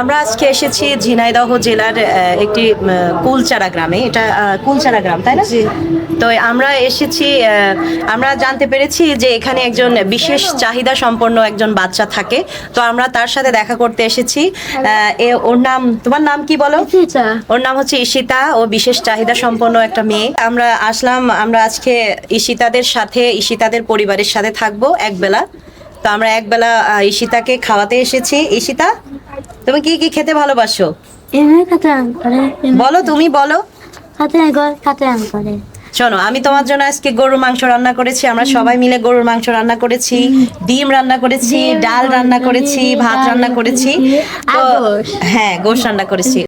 আমরা আজকে এসেছি ঝিনাইদহ জেলার একটি কুলচারা গ্রামে। এটা কুলচারা গ্রাম তাই না? তো আমরা এসেছি আমরা জানতে পেরেছি যে এখানে একজন বিশেষ চাহিদা সম্পন্ন একজন বাচ্চা থাকে। তো আমরা তার সাথে দেখা করতে এসেছি। এ ওর নাম তোমার নাম কি বলো? ওর নাম হচ্ছে ঈশিতা ও বিশেষ চাহিদা সম্পন্ন একটা মেয়ে। আমরা আসলাম আমরা আজকে ঈশিতাদের সাথে ঈশিতাদের পরিবারের সাথে থাকব একবেলা। তো আমরা একবেলা ঈশিতাকে খাওয়াতে এসেছি। ঈশিতা? তুমি কি কি খেতে ভালোবাসো? এমনি খাতে আম করে বলো তুমি বলো। আম করে। শোনো আমি তোমার জন্য আজকে গরুর মাংস রান্না করেছি। আমরা সবাই মিলে গরুর মাংস রান্না করেছি ডিম রান্না করেছি ডাল রান্না করেছি ভাত রান্না করেছি। তো হ্যাঁ গোশ রান্না করেছি।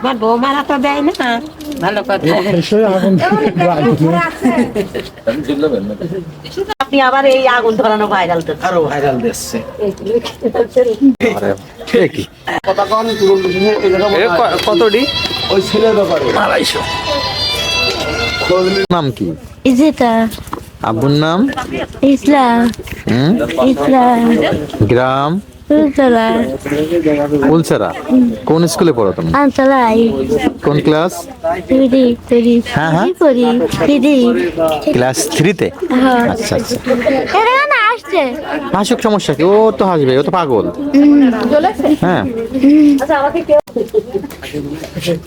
আমার বৌমারা তো দেয় না। ভালো কথা। আপনি আবার এই আগুন ধরানো ভাইরাল তো আরও ভাইরাল দিচ্ছে। কতটি? ওই ছেলের ব্যাপারে। আড়াইশো। নাম কি? ইশিতা আব্বুর নাম? ইসলাম হুম? ইসলাম গ্রাম? তুলতলা কোন স্কুলে পড়ো তুমি? কোন ক্লাস? হ্যাঁ, হ্যাঁ। ক্লাস থ্রিতে হ্যাঁ। আচ্ছা আচ্ছা। হাসুক সমস্যা কি? ও তো হাসবে ও তো পাগল। হ্যাঁ।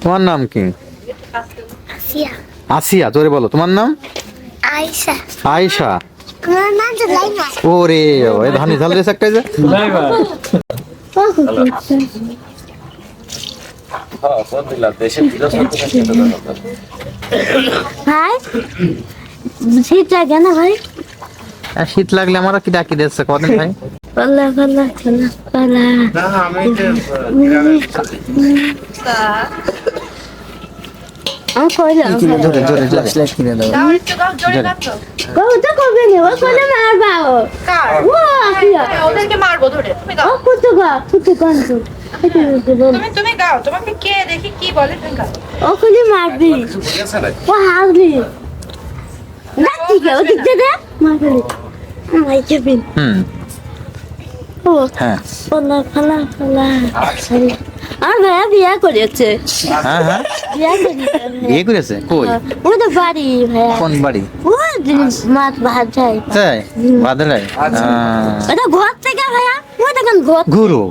তোমার নাম কি? আসিয়া। তোরে বলো। তোমার নাম? আয়সা আয়েশা। জুলাইমা ওরে ও এ ধানি ঝাল রেস একটা যে। ভাই শীত লাগে না ভাই? আর শীত লাগলে আমরা কি ডাকি দিচ্ছে কদিন ভাই? পাল্লা পাল্লা পাল্লা পাল্লা। আমি কইলাম জোরে জোরে জোরে। বাবু তো করবে না ও কোনে মারবা ও। ও আসিয়া ওদেরকে মারবো ধরে। তুমি গাও। ও কত গা কত তো তুমি তুমি গাও। তোমাকে কে দেখি কি বলে তুমি গাও। ও কোনে মারবি। ও হাসবি না ঠিক আছে ও ঠিক আছে মারবি। আমার যাবেন হুম। ও হ্যাঁ। পাল্লা পাল্লা পাল্লা সরি আমার ভাইয়া বিয়া করেছে। হ্যাঁ হ্যাঁ। বিয়া করেছে বিয়ে করেছে? কই? ও তো বাড়ি ভাইয়া। কোন বাড়ি? ও ভাত যায় তাই? বাদলাই? ওটা ঘর থেকে ভাইয়া ও দেখেন ঘর গুরু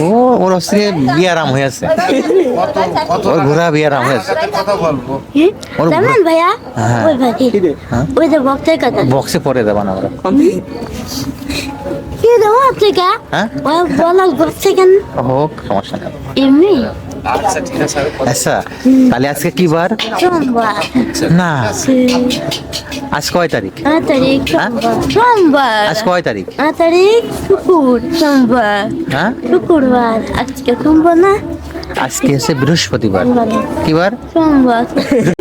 ও ওর হচ্ছে বিয়ে আরাম হয়েছে ওর ঘোরা বিয়ে আরাম হয়েছে কথা বলব ওর জানেন ভাইয়া? হ্যাঁ। ওই হ্যাঁ? ওই যে ভক্তের কথা। বক্সে পরে দেবা না ওরা। কি দেবো হ্যাঁ? ঘর থেকে হোক সমস্যা নেই। এমনি? আচ্ছা তাহলে আজকে কি বার? না আজ কয় তারিখ? তারিখ হ্যাঁ? সোমবার। আজ কয় তারিখ? আট তারিখ শুকুর সোমবার। হ্যাঁ? শুক্রবার। আজকে সোমবার না? আজকে হচ্ছে বৃহস্পতিবার। কি বার? সোমবার।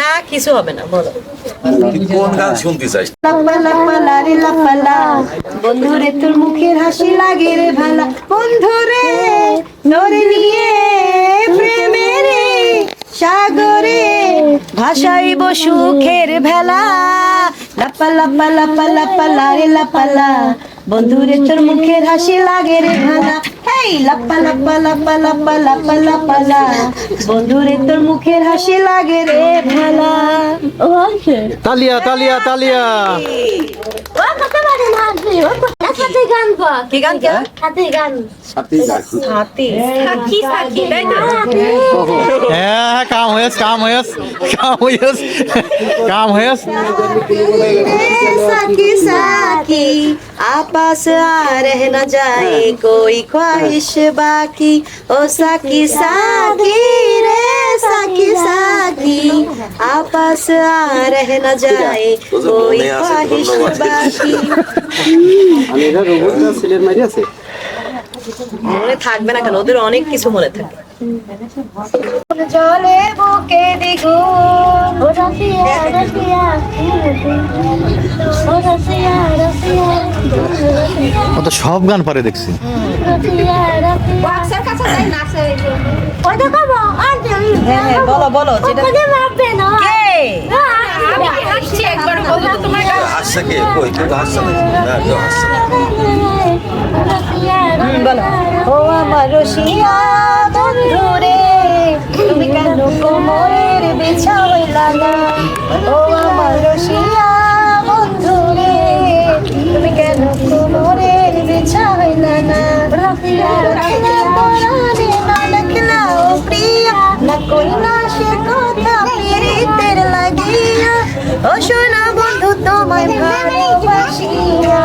না কিছু হবে না বলো। কোন গান শুনতে চাই লাপালা পালা রে লাপালা বন্ধুরে তোর মুখের হাসি লাগে রে ভালা। বন্ধুরে নরে নিয়ে প্রেমের সাগরে ভাসাইব সুখের ভেলা। লাপা লাপা লাপা লাপা লারে লাপালা বন্ধুরে তোর মুখের হাসি লাগে রে ভালা। হেই লাপা লাপা লাপা লাপা লাপা লাপালা বন্ধুরে তোর মুখের হাসি লাগে রে ভালা। ও আছে। তালিয়া তালিয়া তালিয়া। ও কত বাজে না আছে ও সাথে গান বা কি গান কে সাথে গান হাতি সাক্ষী সাক্ষী তাই না হ্যাঁ হ্যাঁ কাম হয়েছে কাম হয়েছে কাম হয়েছে কাম হয়েছে साकी साकी आपस आ रह न जाए कोई ख्वाहिश बाकी ओ साकी साकी रे साकी साकी आपस आ रह न जाए कोई ख्वाहिश बाकी মনে থাকবে না কেন ওদের অনেক কিছু মনে থাকে জলে বুকে দ্বিগুণ ও রসিয়া রসিয়া ও রসিয়া রসিয়া ও তো সব গান পারে দেখছি রসিয়া রসিয়া বক্সের কাছে যাই নাচে এই যে। ওই দেখো আর দেই হ্যাঁ হ্যাঁ বলো বলো যেটা ওখানে মাপবে না। কে? আমি হাসছি একবার বলো তো তোমার হাসছে। কে? কই? কেউ হাসছে না না, কেউ হাসছে না। বলো। ও আমার রসিয়া বন্ধু রে তুমি কেন কোমরের বিছাইলা না ও আমার রসিয়া বন্ধু রে তুমি কেন কোমরের বিছাইলা না রসিয়া রসিয়া পরাণে না প্রিয়া। না সে কথা পীড়িতের লাগিয়া? ও সোনা বন্ধু তোমায় ভালোবাসিয়া।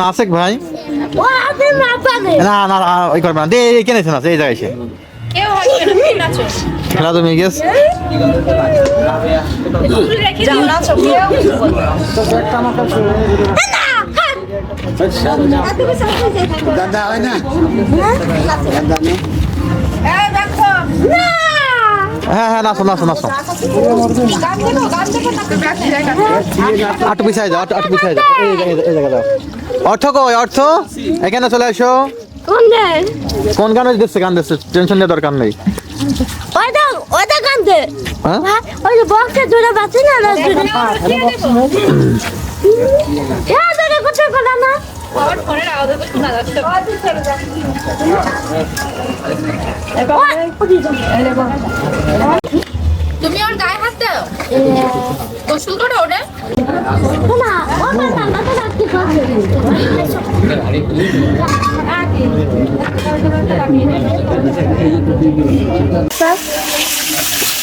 নাসেক ভাই? না না না ওই করবে না। দে কেন না এই জায়গায় নাচো? খেলা তুমি যাও দিও নাচো কেউ কিছু বলবে না। হয় হ্যাঁ গান গান গান আটু অর্থ কই অর্থ এখানে চলে আসো কোন গান দিচ্ছে গান দিচ্ছে টেনশন নেওয়ার দরকার নেই ওইটা ওইটা কান্দে হ্যাঁ ওই বক্সে বাঁচে না হ্যাঁ কোথায় কথা না আমার ফোনের আওয়াজ শোনা যাচ্ছে তুমি ওর গায়ে হাত দাও। গোসল করো ওরে। না ও না না না কি করছে?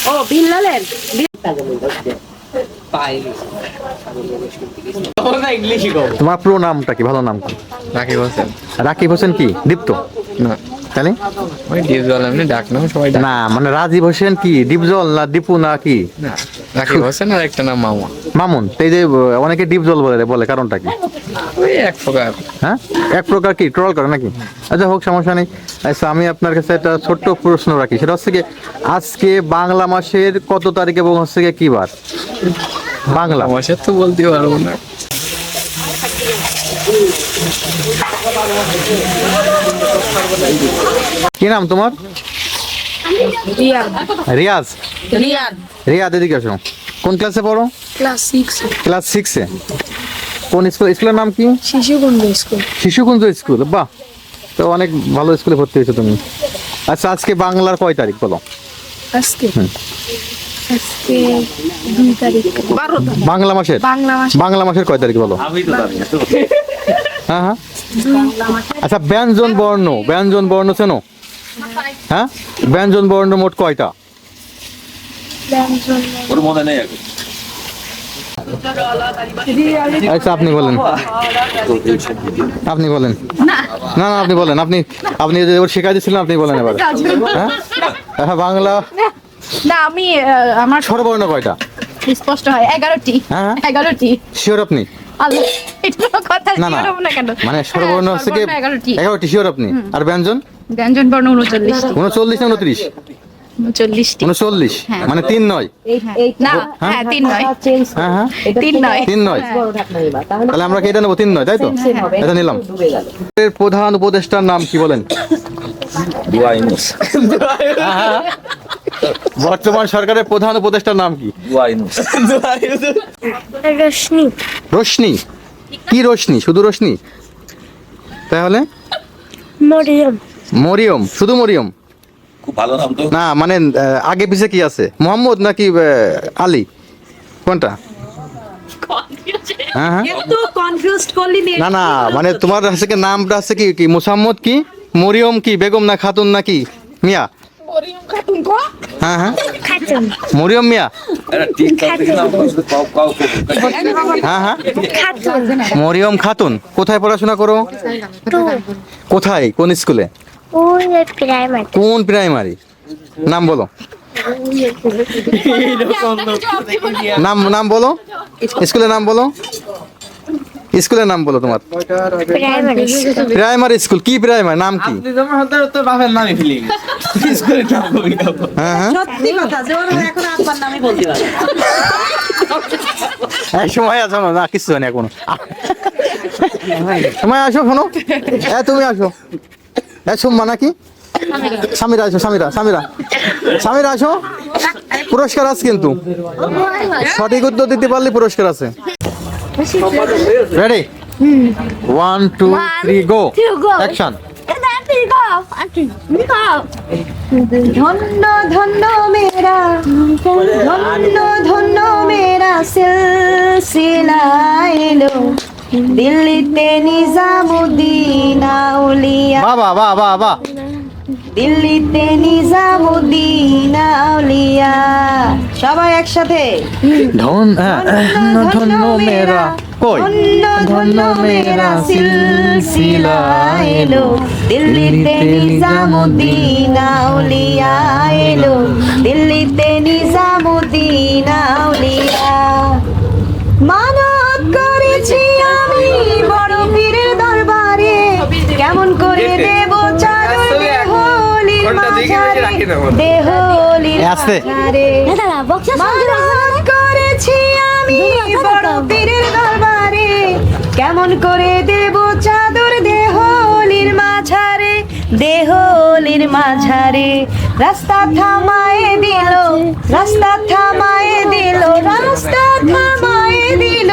ও বিল্লালের। তোমার পুরো নামটা কি? ভালো নাম কি? রাকিব হোসেন। রাকিব হোসেন কি? দীপ্ত? না। তাহলে ওই ডিপজল এমনি ডাক নাম সবাই না মানে রাজীব হোসেন কি? দীপজল না দীপু না কি? না। রাকিব হোসেন আর একটা নাম মামা মামুন এই যে অনেকে ডিপজল বলে বলে কারণটা কি? ওই এক প্রকার। হ্যাঁ? এক প্রকার কি? ট্রল করে নাকি? আচ্ছা হোক সমস্যা নেই। আচ্ছা আমি আপনার কাছে একটা ছোট্ট প্রশ্ন রাখি। সেটা হচ্ছে কি আজকে বাংলা মাসের কত তারিখ এবং হচ্ছে কি কি বার? বাংলা। মাসের তো বলতে পারব না। কি নাম তোমার? রিয়াজ। রিয়াদ। এদিকে আসো। কোন ক্লাসে পড়ো? ক্লাস সিক্স ক্লাস সিক্সে কোন স্কুল স্কুলের নাম কি? শিশুকুঞ্জ স্কুল। শিশুকুঞ্জ স্কুল বাহ। তো অনেক ভালো স্কুলে ভর্তি হয়েছো তুমি। আচ্ছা আজকে বাংলার কয় তারিখ বলো? আজকে? আজকে দুই তারিখ। বাংলা মাসের? বাংলা মাস বাংলা মাসের কয় তারিখ বলো? হ্যাঁ হ্যাঁ। আচ্ছা ব্যঞ্জন বর্ণ। ব্যঞ্জন বর্ণ চেনো? হ্যাঁ? ব্যঞ্জন বর্ণ মোট কয়টা? ওর মনে নেই এখন। আচ্ছা আপনি বলেন। আপনি বলেন। না না আপনি বলেন। আপনি আপনি যে ওর শেখাই দিচ্ছিলেন আপনি বলেন এবার। হ্যাঁ? হ্যাঁ বাংলা না আমি আমার স্বরবর্ণ কয়টা? স্পষ্ট হয় এগারোটি। হ্যাঁ, হ্যাঁ। এগারোটি। শিওর আপনি? আল্লাহ এটা কথা না কেন? মানে হ্যাঁ, হচ্ছে কি শিওর আপনি? আর ব্যঞ্জন? বর্ণ না উনচল্লিশ। মানে তিন নয়। হ্যাঁ তিন নয়। হ্যাঁ হ্যাঁ তিন নয়। তাহলে আমরা কি এটা নেব? তিন নয় তাই তো? এটা নিলাম। এর প্রধান উপদেষ্টার নাম কি বলেন? বর্তমান সরকারের প্রধান উপদেষ্টার নাম কি? রশ্মি। রোশনি কি রোশনি শুধু রোশনি তাহলে? মরিয়ম। মরিয়ম। শুধু মরিয়ম? খুব ভালো নাম তো। না মানে আগে পিছে কি আছে? মোহাম্মদ নাকি আলী? কোনটা? হ্যাঁ হ্যাঁ। একটু কনফিউজড করলি নে। না মানে তোমার হচ্ছে কি নামটা আছে কি কি মুসাম্মদ কি? মরিয়ম কি বেগম না খাতুন নাকি মিয়া? হ্যাঁ হ্যাঁ। খাতুন। মরিয়ম মিয়া। হ্যাঁ হ্যাঁ। খাতুন। মরিয়ম খাতুন কোথায় পড়াশোনা করো? কোথায়? কোন স্কুলে? কোন প্রাইমারি নাম বলো। নাম নাম বলো। স্কুলের নাম বলো। স্কুলের নাম বলো তোমার। প্রাইমারি স্কুল কি প্রাইমারি নাম কি? হ্যাঁ হ্যাঁ। সত্যি কথা যে ওরা এখন আব্বার নামই বলতে পারে। এই সময় আসো না না কিছু জানি এখনও। সময় আসো শোনো এ তুমি আসো। এ সুম্মা নাকি? সামিরা আসো সামিরা সামিরা। সামিরা আসো। পুরস্কার আছে কিন্তু। সঠিক উত্তর দিতে পারলে পুরস্কার আছে। Ready one two three go. Action ধন্য ধন্য মেরা ধন্য ধন্য মেরা সিলসিলা এলো। দিল্লিতে নিজামুদ্দিন আউলিয়া। বাবা বাহ বাহ। দিল্লিতে নিজামুদ্দিন আউলিয়া। একসাথে। ধন হ্যাঁ ধন্য মেরা কই? ধন্য ধন্য মেরা সিলসিলা এলো। দিল্লিতে নিজামুদ্দিন আউলিয়া এলো। দিল্লিতে নিজামুদ্দিন আউলিয়া। মানত করেছি আমি বড় পীরের দরবারে। কেমন করে দেব মাঝারে। দেহলির আস্তে। করেছি আমি বড় পীরের দরবারে। কেমন করে দেব চাদর দেহলির মাঝারে দেহলির মাঝারে। রাস্তা থামায়ে দিল রাস্তা থামায়ে দিল রাস্তা থামায়ে দিল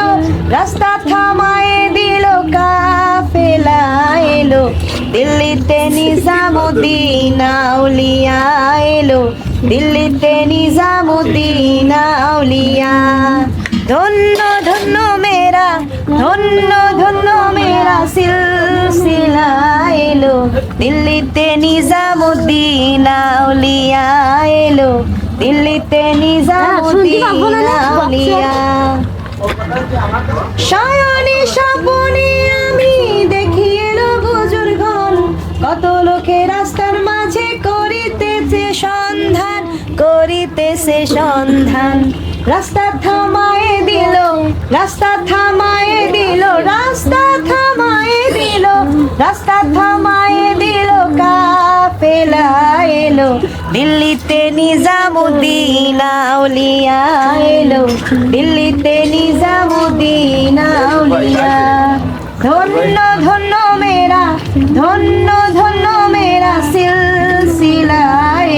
রাস্তা থামায়ে দিল কাফেলা এলো। দিল্লিতে নিজামুদ্দিন আউলিয়া এলো। দিল্লিতে নিজামুদ্দিন আউলিয়া। ধন্য ধন্য মেরা ধন্য ধন্য মেরা সিলসিলা এলো। দিল্লিতে নিজামুদ্দিন আউলিয়া এলো। দিল্লিতে নিজামুদ্দিন আউলিয়া। সায়নে স্বপনে আমি দেখি এলো বুজুর্গণ কত লোকে রাস্তার মাঝে করিতেছে সন্ধান, করিতেছে সন্ধান। রাস্তা থামায়ে দিল, রাস্তা থামায়ে দিল, রাস্তা থামায়ে দিল, রাস্তা থামায়ে দিল, কাফেলা এলো। দিল্লিতে নিজামুদ্দিন আউলিয়া এলো। দিল্লিতে নিজামুদ্দিন আউলিয়া ধন্য ধন্য মেরা ধন্য ধন্য মেরা সিলসিলা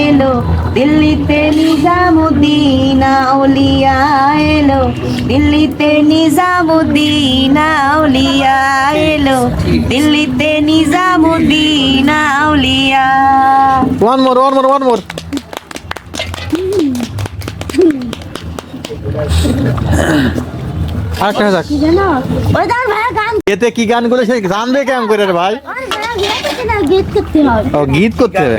এলো দিল্লিতে নিজামুদ্দিন আউলিয়া এলো দিল্লিতে নিজামুদ্দিন আউলিয়া এলো দিল্লিতে Nizamuddin Auliya. One more one more one more আরেকটা যাক। ওই তার ভাই গান এতে কি গানগুলো সে জানবে কেমন করে রে ভাই? ওই ভাই গেট করতে না গেট করতে হয় ও গীত করতে হবে?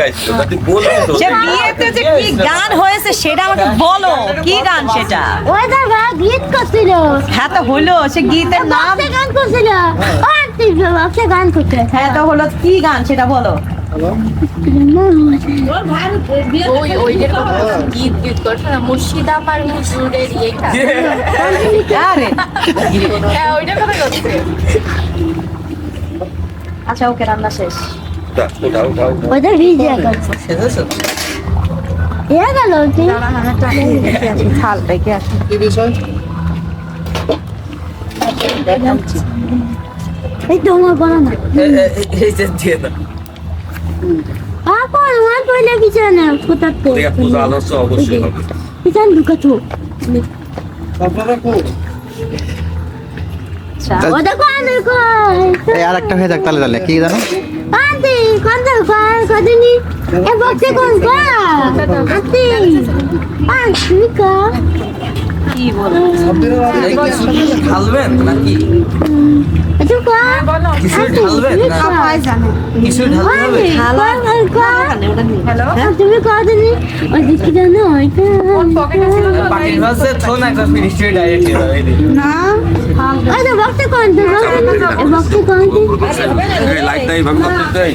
যে বিয়েতে যে কি গান হয়েছে সেটা আমাকে বলো। কি গান সেটা? ওই ভাই গীত করছিল। হ্যাঁ তো হলো সে গীতের নাম গান করছিল। ও আন্টি গান করতে। হ্যাঁ তো হলো কি গান সেটা বলো। হুজুরের ইয়েটা। হ্যাঁ ওইটার কথা করছে আচ্ছা ওকে রান্না শেষ। ওদের ভিজে করছে এ গেল কি থাল রেখে আসি। এই তো আমার বড় না আপন আমার কইলে কিছু না কোথাতে পূজা আদর্শ অবশ্যই হবে পিছন ঢুকাতো ও দেখো আমি কই এই আর একটা হয়ে যাক তাহলে তাহলে। কি জানো? আন্টি কোন তো কই কদিনি এ বক্সে কোন কই আন্টি আন্টি কা কি বলো ঢালবেন নাকি? তুমি কদিনি ওই দেখি জানো ওইটা না একটা ফিনিশে ডাইরেক্ট হয়ে যাবে এই দেখুন। ওই তো বক্সে কোন তো কোন তো লাইট নাই দেই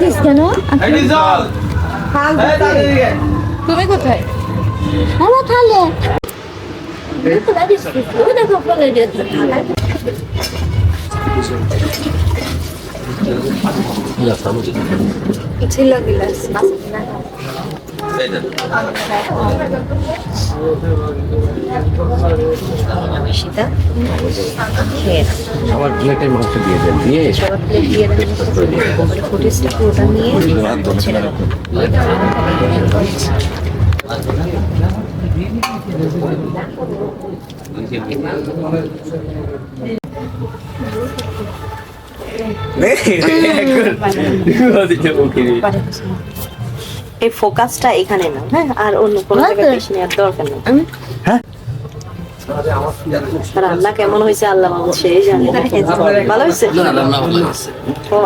কিস কেন? এই তাড়াতাড়ি দিকে। তুমি কোথায়? তাহলে। দেখো ছিল গিলাস আমার প্লেটের মাংস দিয়ে দেন। দিয়ে প্লেট ফুটেজটা পুরোটা নিয়ে। এই ফোকাসটা এখানে না হ্যাঁ? আর অন্য কোনো জায়গায় বেশি নেওয়ার দরকার নেই। রান্না কেমন হয়েছে? আল্লাহ মাহমুদ সেই জানে ভালো হয়েছে? ও